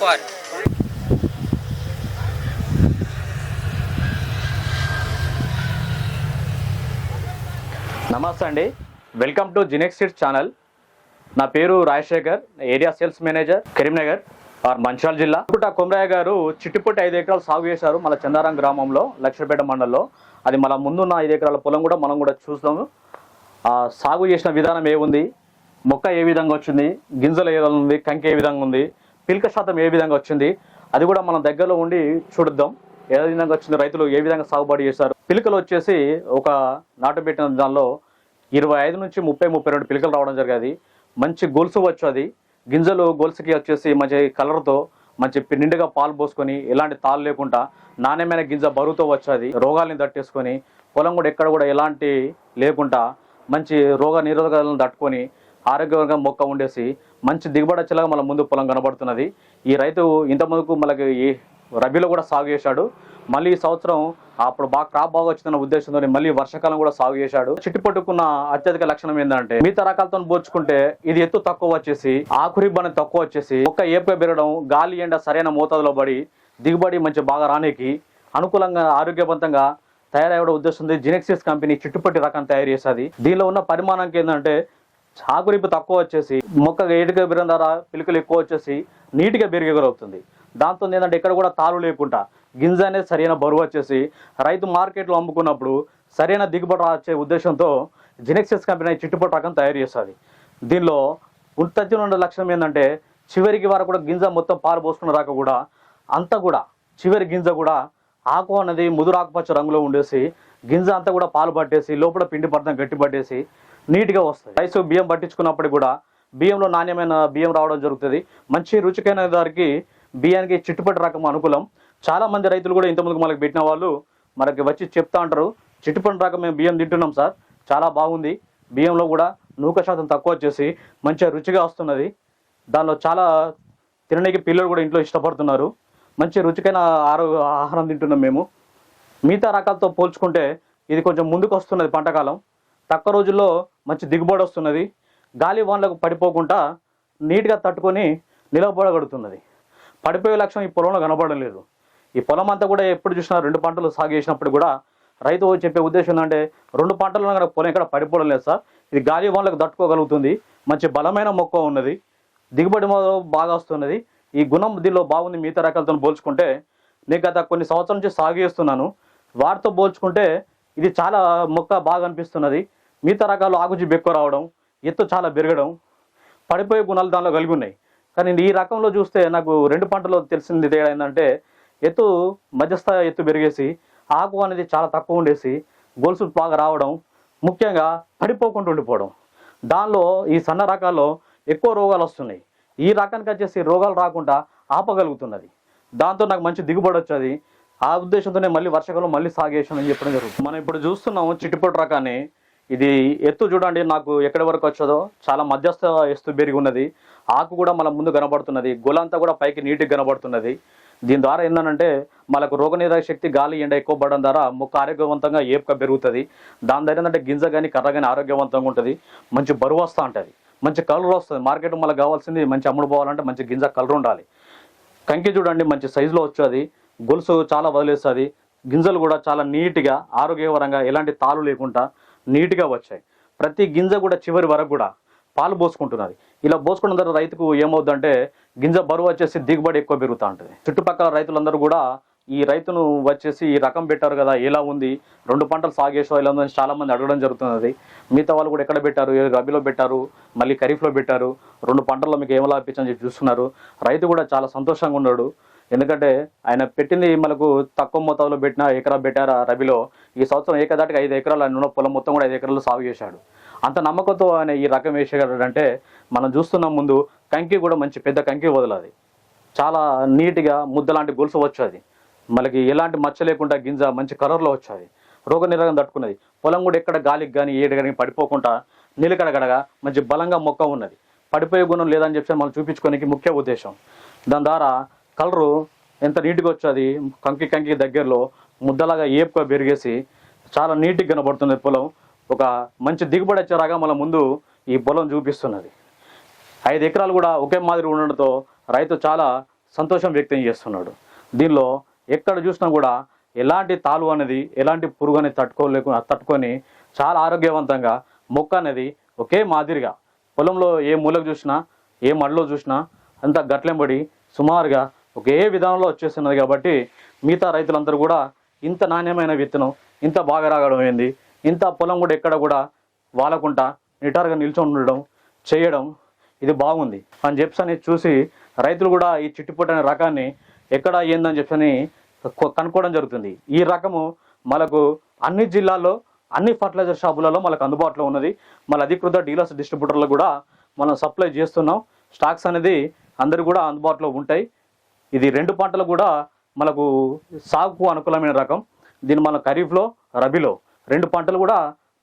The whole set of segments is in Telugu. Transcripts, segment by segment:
ఎక్కువ నమస్తే అండి. Welcome to Genex seeds channel నా పేరు Rajasekhar area sales manager Karimnagar or Mancherial జిల్లా. పుట్ట కొమరయ్య గారు చిట్టిపుట్టి ఐదు ఎకరాలు సాగు చేశారు మన చందారం గ్రామంలో లక్ష్మీపేట మండలంలో. అది మన ముందున్న ఐదు ఎకరాల పొలం కూడా మనం కూడా చూస్తాము. ఆ సాగు చేసిన విధానం ఏముంది? మొక్క ఏ విధంగా వచ్చింది? గింజలు ఏ విధంగా ఉంది? కంకి ఏ విధంగా ఉంది? పిల్క శాతం ఏ విధంగా వచ్చింది? అది కూడా మనం దగ్గరలో ఉండి చూడద్దాం. ఏ విధంగా వచ్చింది? రైతులు ఏ విధంగా సాగుబడి చేశారు? పిలకలు వచ్చేసి ఒక నాటు పెట్టిన దానిలో ఇరవై ఐదు నుంచి ముప్పై ముప్పై రెండు పిలకలు రావడం జరిగేది. మంచి గొలుసు వచ్చు అది. గింజలు గొలుసుకి వచ్చేసి మంచి కలర్తో మంచి నిండుగా పాలు పోసుకొని ఎలాంటి తాళ్ళు లేకుండా నాణ్యమైన గింజ బరువుతో వచ్చేది రోగాల్ని దట్టేసుకొని పొలం కూడా ఎక్కడ కూడా ఎలాంటి లేకుండా మంచి రోగ నిరోధకాలను తట్టుకొని ఆరోగ్యంగా మొక్క ఉండేసి మంచి దిగుబడి వచ్చేలాగా మన ముందు పొలం కనబడుతున్నది. ఈ రైతు ఇంతమందుకు మనకి ఈ రబీలో కూడా సాగు చేశాడు. మళ్ళీ ఈ సంవత్సరం అప్పుడు బాగా క్రాప్ బాగా వచ్చిందన్న ఉద్దేశంతో మళ్ళీ వర్షాకాలం కూడా సాగు చేశాడు. చిట్టుపట్టుకున్న అత్యధిక లక్షణం ఏంటంటే మిగతా రకాలతో పోల్చుకుంటే ఇది ఎత్తు తక్కువ వచ్చేసి ఆకురిబ్బని తక్కువ వచ్చేసి ఒక్క ఏపుగా పెరగడం గాలి ఎండ సరైన మోతాదులో పడి దిగుబడి మంచి బాగా రానికి అనుకూలంగా ఆరోగ్యవంతంగా తయారయ్యే ఉద్దేశం జినెక్సిస్ కంపెనీ చిట్టుపట్టి రకం తయారు చేసేది దీనిలో ఉన్న పరిమాణం ఏంటంటే ఆకురిపు తక్కువ వచ్చేసి మొక్క ఏటుగా పెరిగిన ద్వారా పిలుకలు ఎక్కువ వచ్చేసి నీట్గా పెరిగగలుగుతుంది దాంతో ఏంటంటే ఎక్కడ కూడా తాలు లేకుండా గింజ అనేది సరైన బరువు వచ్చేసి రైతు మార్కెట్లో అమ్ముకున్నప్పుడు సరైన దిగుబడి వచ్చే ఉద్దేశంతో జినెక్సిస్ కంపెనీ చిట్టుపట్టు రకం తయారు చేస్తుంది. దీనిలో ఉత్పత్తి ఉన్న లక్ష్యం ఏంటంటే చివరికి వారు కూడా గింజ మొత్తం పాలు పోసుకున్న రాక కూడా అంతా కూడా చివరి గింజ కూడా ఆకు అనేది ముదురు ఆకుపచ్చ రంగులో ఉండేసి గింజ అంతా కూడా పాలు పట్టేసి లోపల పిండి పడతాం గట్టి పట్టేసి నీట్గా వస్తుంది. రైస్ బియ్యం పట్టించుకున్నప్పుడు కూడా బియ్యంలో నాణ్యమైన బియ్యం రావడం జరుగుతుంది. మంచి రుచికైన దానికి బియ్యానికి చిట్టుపట్టు రకం అనుకూలం. చాలా మంది రైతులు కూడా ఇంతమందికి మనకి పెట్టిన వాళ్ళు మనకి వచ్చి చెప్తా అంటారు చిట్టుపట్టు రకం మేము బియ్యం తింటున్నాం సార్ చాలా బాగుంది. బియ్యంలో కూడా నూక శాతం తక్కువ వచ్చేసి మంచిగా రుచిగా వస్తున్నది. దానిలో చాలా తినడానికి పిల్లలు కూడా ఇంట్లో ఇష్టపడుతున్నారు. మంచి రుచికైన ఆరోగ్య ఆహారం తింటున్నాం మేము. మిగతా రకాలతో పోల్చుకుంటే ఇది కొంచెం ముందుకు వస్తున్నది పంటకాలం. తక్కువ రోజుల్లో మంచి దిగుబడి వస్తున్నది. గాలి వానలకు పడిపోకుండా నీట్గా తట్టుకొని నిలబడగడుతున్నది. పడిపోయే లక్షణం ఈ పొలంలో కనబడడం లేదు. ఈ పొలం అంతా కూడా ఎప్పుడు చూసినా రెండు పంటలు సాగు చేసినప్పుడు కూడా రైతు చెప్పే ఉద్దేశం ఏంటంటే రెండు పంటలను కనుక పొలం ఇక్కడ పడిపోవడం లేదు సార్. ఇది గాలి వానలకు తట్టుకోగలుగుతుంది. మంచి బలమైన మొక్క ఉన్నది. దిగుబడి బాగా వస్తున్నది. ఈ గుణం దీనిలో బాగుంది. మిగతా రకాలతో పోల్చుకుంటే నేను గత కొన్ని సంవత్సరాల నుంచి సాగు చేస్తున్నాను. వాటితో పోల్చుకుంటే ఇది చాలా మొక్క బాగా అనిపిస్తున్నది. మిగతా రకాలు ఆకుజీబు ఎక్కువ రావడం ఎత్తు చాలా పెరగడం పడిపోయే గుణాలు దానిలో కలిగి ఉన్నాయి. కానీ ఈ రకంలో చూస్తే నాకు రెండు పంటలో తెలిసింది తేడా ఏంటంటే ఎత్తు మధ్యస్థాయి ఎత్తు పెరిగేసి ఆకు అనేది చాలా తక్కువ ఉండేసి గొలుసు బాగా రావడం ముఖ్యంగా పడిపోకుండా ఉండిపోవడం. దానిలో ఈ సన్న రకాల్లో ఎక్కువ రోగాలు వస్తున్నాయి. ఈ రకానికి వచ్చేసి రోగాలు రాకుండా ఆపగలుగుతున్నది. దాంతో నాకు మంచి దిగుబడి వచ్చేది. ఆ ఉద్దేశంతోనే మళ్ళీ వర్షకాలం మళ్ళీ సాగేసామని చెప్పడం జరుగుతుంది. మనం ఇప్పుడు చూస్తున్నాము చిట్టుపొట్టు రకాన్ని. ఇది ఎత్తు చూడండి నాకు ఎక్కడి వరకు వచ్చదో. చాలా మధ్యస్థ ఎత్తు పెరిగి ఉన్నది. ఆకు కూడా మన ముందు కనబడుతున్నది. గొలంతా కూడా పైకి నీటికి కనబడుతున్నది. దీని ద్వారా ఏంటంటే మనకు రోగనిరోధక శక్తి గాలి ఎండ ఎక్కువ పడడం ద్వారా మొక్క ఆరోగ్యవంతంగా ఏపుగా పెరుగుతుంది. దాని ద్వారా ఏంటంటే గింజ కానీ కర్ర కానీ ఆరోగ్యవంతంగా ఉంటుంది. మంచి బరువు వస్తూ ఉంటుంది. మంచి కలర్ వస్తుంది. మార్కెట్ మనకు కావాల్సింది మంచి అమ్ముడు పోవాలంటే మంచి గింజ కలర్ ఉండాలి. కంకి చూడండి మంచి సైజులో వచ్చేది. గొలుసు చాలా వదిలేస్తుంది. గింజలు కూడా చాలా నీట్గా ఆరోగ్యకరంగా ఎలాంటి తాలు లేకుండా నీట్గా వచ్చాయి. ప్రతి గింజ కూడా చివరి వరకు కూడా పాలు పోసుకుంటున్నది. ఇలా పోసుకున్న తర్వాత రైతుకు ఏమవుతుందంటే గింజ బరువు వచ్చేసి దిగుబడి ఎక్కువ పెరుగుతూ ఉంటుంది. చుట్టుపక్కల రైతులందరూ కూడా ఈ రైతును వచ్చేసి ఈ రకం పెట్టారు కదా ఎలా ఉంది? రెండు పంటలు సాగేసో ఇలా ఉందని చాలామంది అడగడం జరుగుతున్నది. మిగతా వాళ్ళు కూడా ఎక్కడ పెట్టారు? రబీలో పెట్టారు? మళ్ళీ ఖరీఫ్లో పెట్టారు? రెండు పంటల్లో మీకు ఏమలా అనిపించని చెప్పి చూస్తున్నారు. రైతు కూడా చాలా సంతోషంగా ఉన్నాడు. ఎందుకంటే ఆయన పెట్టింది మనకు తక్కువ మొత్తంలో పెట్టిన ఎకరా పెట్టారు రబీలో ఈ సంవత్సరం ఏకదాటికి ఐదు ఎకరాలు ఆయన పొలం మొత్తం కూడా ఐదు ఎకరాలు సాగు చేశాడు. అంత నమ్మకంతో ఆయన ఈ రకం వేసేయగలడంటే మనం చూస్తున్న ముందు కంకి కూడా మంచి పెద్ద కంకి వదలది చాలా నీట్గా ముద్ద లాంటి గొలుసు వచ్చేది. మనకి ఎలాంటి మచ్చ లేకుండా గింజ మంచి కలర్లో వచ్చేది. రోగ నిరోగం తట్టుకున్నది. పొలం కూడా ఎక్కడ గాలికి కానీ ఏడు కానీ పడిపోకుండా నిలకడగడగా మంచి బలంగా మొక్క ఉన్నది. పడిపోయే గుణం లేదని చెప్పి మనం చూపించుకోనికి ముఖ్య ఉద్దేశం. దాని ద్వారా కలరు ఎంత నీట్గా వచ్చేది కంకి కంకి దగ్గరలో ముద్దలాగా ఏపుగా పెరిగేసి చాలా నీట్గా కనబడుతుంది పొలం. ఒక మంచి దిగుబడి వచ్చేలాగా మన ముందు ఈ పొలం చూపిస్తున్నది. ఐదు ఎకరాలు కూడా ఒకే మాదిరి ఉండడంతో రైతు చాలా సంతోషం వ్యక్తం చేస్తున్నాడు. దీనిలో ఎక్కడ చూసినా కూడా ఎలాంటి తాలు అనేది ఎలాంటి పురుగు అనేది తట్టుకోలేకు తట్టుకొని చాలా ఆరోగ్యవంతంగా మొక్క అనేది ఒకే మాదిరిగా పొలంలో ఏ మూలకు చూసినా ఏ మడిలో చూసినా అంత గట్లెంబడి సుమారుగా ఒకే విధానంలో వచ్చేస్తున్నది కాబట్టి మిగతా రైతులందరూ కూడా ఇంత నాణ్యమైన విత్తనం ఇంత బాగా రాగడం ఏంది? ఇంత పొలం కూడా ఎక్కడ కూడా వాలకుండా నిటారుగా నిల్చొని ఉండడం చేయడం ఇది బాగుంది. అని చెప్పని చూసి రైతులు కూడా ఈ చిట్టుపొట్టు అనే రకాన్ని ఎక్కడ ఏందని చెప్పని కనుక్కోవడం జరుగుతుంది. ఈ రకము మనకు అన్ని జిల్లాల్లో అన్ని ఫర్టిలైజర్ షాపులలో మనకు అందుబాటులో ఉన్నది. మన అధికృత డీలర్స్ డిస్ట్రిబ్యూటర్లు కూడా మనం సప్లై చేస్తున్నాం. స్టాక్స్ అనేది అందరు కూడా అందుబాటులో ఉంటాయి. ఇది రెండు పంటలు కూడా మనకు సాగుకు అనుకూలమైన రకం. దీన్ని మన ఖరీఫ్లో రబీలో రెండు పంటలు కూడా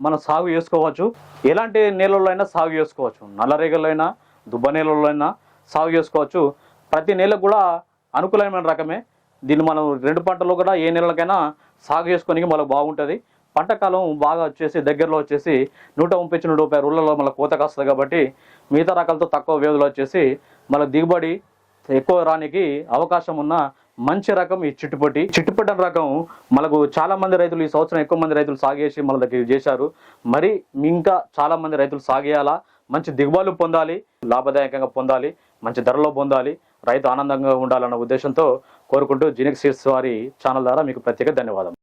మనం సాగు చేసుకోవచ్చు. ఎలాంటి నేలల్లో అయినా సాగు చేసుకోవచ్చు. నల్లరేగల్లో అయినా దుబ్బ నేలల్లో అయినా సాగు చేసుకోవచ్చు. ప్రతి నేలకు కూడా అనుకూలమైన రకమే. దీన్ని మనం రెండు పంటలు కూడా ఏ నెలలకైనా సాగు చేసుకోనికి మనకు బాగుంటుంది. పంట కాలం బాగా వచ్చేసి దగ్గరలో వచ్చేసి నూట ముప్పై నూట ముప్పై రోజులలో మన కోతకు వస్తుంది కాబట్టి మిగతా రకాలతో తక్కువ వ్యవధిలో వచ్చేసి మళ్ళీ దిగుబడి ఎక్కువ రానికి అవకాశం ఉన్న మంచి రకం ఈ చిట్టుపొట్టి. చిట్టుపొట్టి రకం మనకు చాలా మంది రైతులు ఈ సంవత్సరం ఎక్కువ మంది రైతులు సాగేసి మన దగ్గర చేశారు. మరి ఇంకా చాలా మంది రైతులు సాగేయాలా? మంచి దిగుబడులు పొందాలి లాభదాయకంగా పొందాలి మంచి ధరలో పొందాలి రైతు ఆనందంగా ఉండాలన్న ఉద్దేశంతో కోరుకుంటూ జీనిక్ సీడ్స్ వారి ఛానల్ ద్వారా మీకు ప్రత్యేక ధన్యవాదం